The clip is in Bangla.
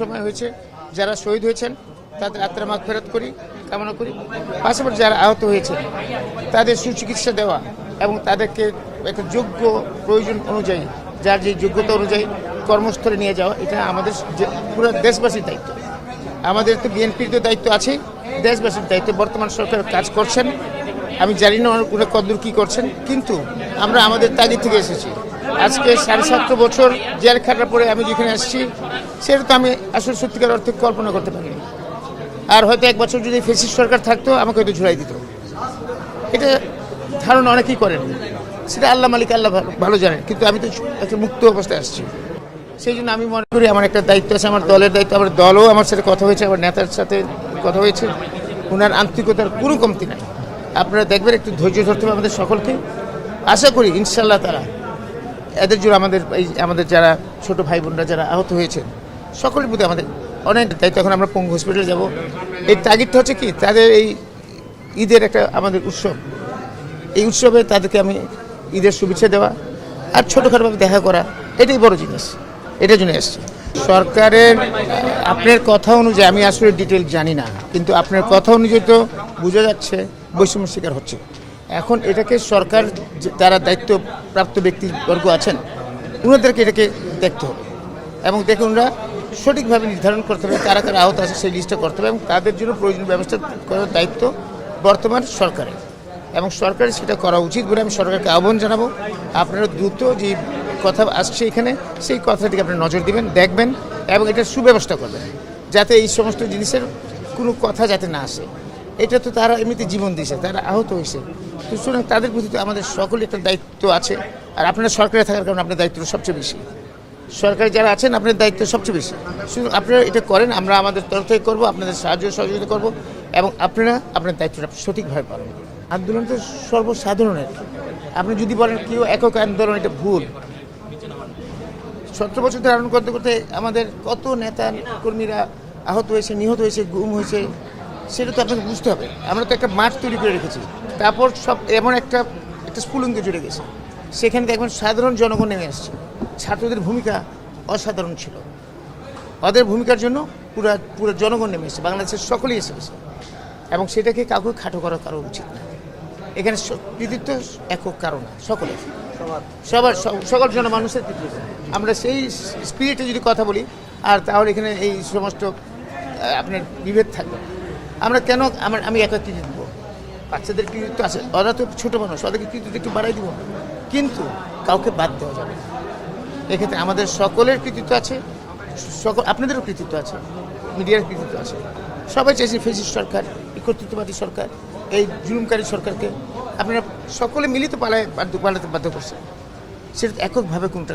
সময় হয়েছে, যারা শহীদ হয়েছেন, তাদের আত্মার মাগ ফেরত করি, কামনা করি। পাশাপাশি যারা আহত হয়েছে তাদের সুচিকিৎসা দেওয়া এবং তাদেরকে একটা যোগ্য প্রয়োজন অনুযায়ী, যার যে যোগ্যতা অনুযায়ী কর্মস্থলে নিয়ে যাওয়া, এটা আমাদের পুরো দেশবাসীর দায়িত্ব। আমাদের তো বিএনপির তো দায়িত্ব আছে দেশবাসীর দায়িত্ব। বর্তমান সরকার কাজ করছেন। আমি জানি না ওরা কদ্দূর কী করছেন, কিন্তু আমরা আমাদের তাগিদ থেকে এসেছি। আজকে সাড়ে সাতশো বছর জেল খাটার পরে আমি যেখানে আসছি, সেটা তো আমি আসলে সত্যিকার অর্থে কল্পনা করতে পারিনি। আর হয়তো এক বছর যদি ফেসিস সরকার থাকতো, আমাকে হয়তো ঝুলাই দিত। এটা ধারণা অনেকেই করেন। সেটা আল্লাহ মালিক আল্লাহ ভালো- ভালো জানেন। কিন্তু আমি তো একটা মুক্ত অবস্থায় আসছি। সেই জন্য আমি মনে করি আমার একটা দায়িত্ব আছে, আমার দলের দায়িত্ব। আমার দলও আমার সাথে কথা হয়েছে, আমার নেতার সাথে কথা হয়েছে। ওনার আন্তরিকতার কোনো কমতি নাই। আপনারা দেখবেন, একটু ধৈর্য ধরতে হবে আমাদের সকলকে। আশা করি ইনশাল্লাহ তারা এদের জন্য আমাদের এই আমাদের যারা ছোট ভাই বোনরা যারা আহত হয়েছেন, সকলের প্রতি আমাদের অনেক দায়িত্ব। এখন আমরা পঙ্গু হসপিটালে যাব। এই তাগিদটা হচ্ছে কি? তাদের এই ঈদের একটা আমাদের উৎসব। এই উৎসবে তাদেরকে আমি ঈদের শুভেচ্ছা দেওয়া আর ছোটোখাটোভাবে দেখা করা, এটাই বড় জিনিস। এটার জন্য এসছি সরকারের, আপনার কথা অনুযায়ী, আমি আসলে ডিটেল জানি না, কিন্তু আপনার কথা অনুযায়ী তো বোঝা যাচ্ছে বৈষম্য শিকার হচ্ছে। এখন এটাকে সরকার যে- যারা দায়িত্বপ্রাপ্ত ব্যক্তিবর্গ আছেন ওনাদেরকে এটাকে দেখতে হবে। এবং দেখুন ওনারা সঠিকভাবে নির্ধারণ করতে হবে, কারা কারা আহত আছে সেই লিস্টটা করতে হবে এবং তাদের জন্য প্রয়োজনীয় ব্যবস্থা করার দায়িত্ব বর্তমান সরকারের। এবং সরকারের সেটা করা উচিত বলে আমি সরকারকে আহ্বান জানাব। আপনারা দ্রুত যে কথা আসছে এখানে, সেই কথাটিকে আপনি নজর দিবেন, দেখবেন এবং এটার সুব্যবস্থা করবেন, যাতে এই সমস্ত জিনিসের কোনো কথা যাতে না আসে। এটা তো তারা এমনিতে জীবন দিয়েছে, তারা আহত হয়েছে। সুতরাং তাদের প্রতি আমাদের সকলের একটা দায়িত্ব আছে। আর আপনারা সরকারে থাকার কারণে আপনার দায়িত্বটা সবচেয়ে বেশি। সরকারি যারা আছেন আপনার দায়িত্ব সবচেয়ে বেশি। শুধু আপনারা এটা করেন, আমরা আমাদের তরফ থেকে করব, আপনাদের সাহায্য সহযোগিতা করব, এবং আপনারা আপনার দায়িত্বটা সঠিকভাবে পালন। আন্দোলন তো সর্বসাধারণের আপনি যদি বলেন কেউ একক আন্দোলন, এটা ভুল। সতেরো বছর ধরে আন্দোলন করতে করতে আমাদের কত নেতা কর্মীরা আহত হয়েছে, নিহত হয়েছে, গুম হয়েছে সেটা তো আপনাকে বুঝতে হবে। আমরা তো একটা মাঠ তৈরি করে রেখেছি। তারপর সব এমন একটা একটা স্ফুলিঙ্গে জুড়ে গেছে। সেখানে দেখবেন সাধারণ জনগণ নেমে আসছে। ছাত্রদের ভূমিকা অসাধারণ ছিল। ওদের ভূমিকার জন্য পুরো পুরো জনগণ নেমে এসেছে। বাংলাদেশের সকলেই এসে গেছে। এবং সেটাকে কাউকে খাটো করা কারও উচিত না। এখানে কৃতিত্ব একক কারণ না, সকলের। সবার। সকল জন মানুষের কৃতিত্ব। আমরা সেই স্পিরিটে যদি কথা বলি আর তাহলে এখানে এই সমস্ত আপনার বিভেদ থাকবে। আমরা কেন আমার আমি একা কৃতিত্ব দেবো? বাচ্চাদের কৃতিত্ব আছে। ওরা তো ছোটো মানুষ, ওদেরকে কৃতিত্ব একটু বাড়াই দিব কিন্তু কাউকে বাদ দেওয়া যাবে না। এক্ষেত্রে আমাদের সকলের কৃতিত্ব আছে, সকল আপনাদেরও কৃতিত্ব আছে, মিডিয়ার কৃতিত্ব আছে। সবাই চাইছে ফেসিস সরকার, কর্তৃত্ববাদী সরকার, এই জুলুমকারী সরকারকে। আপনারা সকলে মিলিত পালায় বাধ্য পালাতে বাধ্য করছে সেটা এককভাবে কোনটা